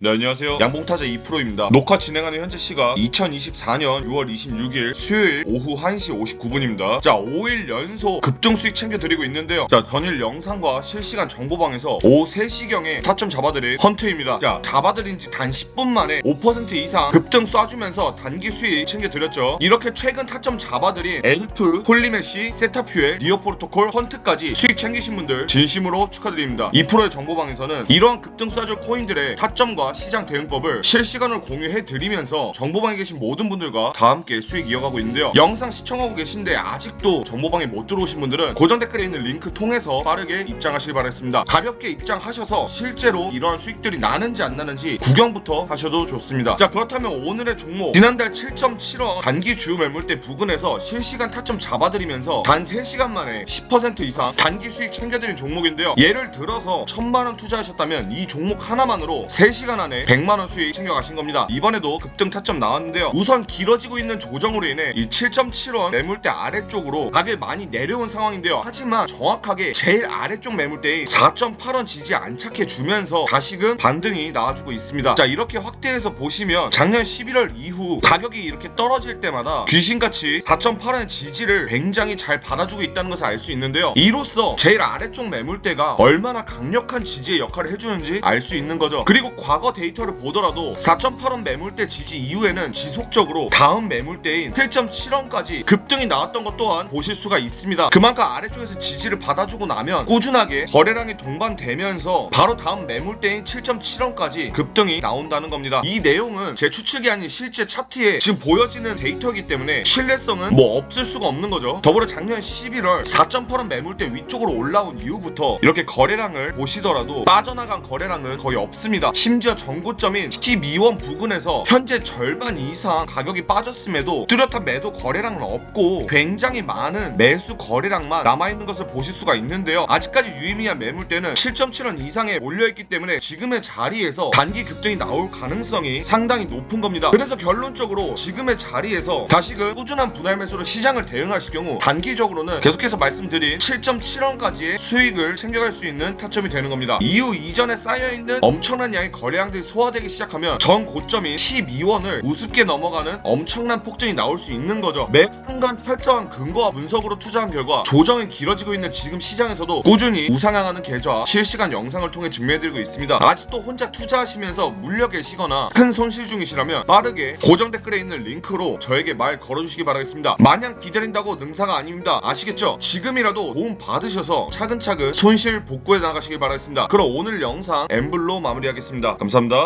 네 안녕하세요. 양봉타자 2프로입니다. 녹화 진행하는 현재 시각 2024년 6월 26일 수요일 오후 1시 59분입니다. 자 5일 연속 급등 수익 챙겨드리고 있는데요. 자 전일 영상과 실시간 정보방에서 오후 3시경에 타점 잡아드린 헌트입니다. 자 잡아드린 지 단 10분 만에 5% 이상 급등 쏴주면서 단기 수익 챙겨드렸죠. 이렇게 최근 타점 잡아드린 엘프, 폴리메시, 세타퓨엘, 니어포르토콜, 헌트까지 수익 챙기신 분들 진심으로 축하드립니다. 2프로의 정보방에서는 이러한 급등 쏴줄 코인들의 타점과 시장 대응법을 실시간으로 공유해 드리면서 정보방에 계신 모든 분들과 다 함께 수익 이어가고 있는데요. 영상 시청하고 계신데 아직도 정보방에 못 들어오신 분들은 고정 댓글에 있는 링크 통해서 빠르게 입장하시길 바라겠습니다. 가볍게 입장하셔서 실제로 이러한 수익들이 나는지 안 나는지 구경부터 하셔도 좋습니다. 자 그렇다면 오늘의 종목 지난달 7.7원 단기 주요 매물대 부근에서 실시간 타점 잡아드리면서 단 3시간 만에 10% 이상 단기 수익 챙겨드린 종목인데요. 예를 들어서 1000만원 투자하셨다면 이 종목 하나만으로 3시간 안에 100만원 수익 챙겨가신 겁니다. 이번에도 급등 타점 나왔는데요. 우선 길어지고 있는 조정으로 인해 이 7.7원 매물대 아래쪽으로 가격이 많이 내려온 상황인데요. 하지만 정확하게 제일 아래쪽 매물대인 4.8원 지지 안착해 주면서 다시금 반등이 나와주고 있습니다. 자 이렇게 확대해서 보시면 작년 11월 이후 가격이 이렇게 떨어질 때마다 귀신같이 4.8원의 지지를 굉장히 잘 받아주고 있다는 것을 알 수 있는데요. 이로써 제일 아래쪽 매물대가 얼마나 강력한 지지의 역할을 해주는지 알 수 있는 거죠. 그리고 과거 데이터를 보더라도 4.8원 매물대 지지 이후에는 지속적으로 다음 매물대인 7.7원까지 급등이 나왔던 것 또한 보실 수가 있습니다. 그만큼 아래쪽에서 지지를 받아주고 나면 꾸준하게 거래량이 동반되면서 바로 다음 매물대인 7.7원까지 급등이 나온다는 겁니다. 이 내용은 제 추측이 아닌 실제 차트에 지금 보여지는 데이터이기 때문에 신뢰성은 뭐 없을 수가 없는 거죠. 더불어 작년 11월 4.8원 매물대 위쪽으로 올라온 이후부터 이렇게 거래량을 보시더라도 빠져나간 거래량은 거의 없습니다. 심지어 전고점인 12원 부근에서 현재 절반 이상 가격이 빠졌음에도 뚜렷한 매도 거래량은 없고 굉장히 많은 매수 거래량만 남아있는 것을 보실 수가 있는데요. 아직까지 유의미한 매물대는 7.7원 이상에 몰려있기 때문에 지금의 자리에서 단기 급등이 나올 가능성이 상당히 높은 겁니다. 그래서 결론적으로 지금의 자리에서 다시금 꾸준한 분할 매수로 시장을 대응하실 경우 단기적으로는 계속해서 말씀드린 7.7원까지의 수익을 챙겨갈 수 있는 타점이 되는 겁니다. 이후 이전에 쌓여있는 엄청난 양의 거래량 들이 소화되기 시작하면 전 고점인 12원을 우습게 넘어가는 엄청난 폭등이 나올 수 있는 거죠. 매 순간 철저한 근거와 분석으로 투자한 결과 조정이 길어지고 있는 지금 시장에서도 꾸준히 우상향하는 계좌 실시간 영상을 통해 증명해드리고 있습니다. 아직도 혼자 투자하시면서 물려 계시거나 큰 손실 중이시라면 빠르게 고정 댓글에 있는 링크로 저에게 말 걸어주시기 바라겠습니다. 마냥 기다린다고 능사가 아닙니다. 아시겠죠? 지금이라도 도움 받으셔서 차근차근 손실 복구해 나가시길 바라겠습니다. 그럼 오늘 영상 엠블로 마무리하겠습니다. 감사합니다.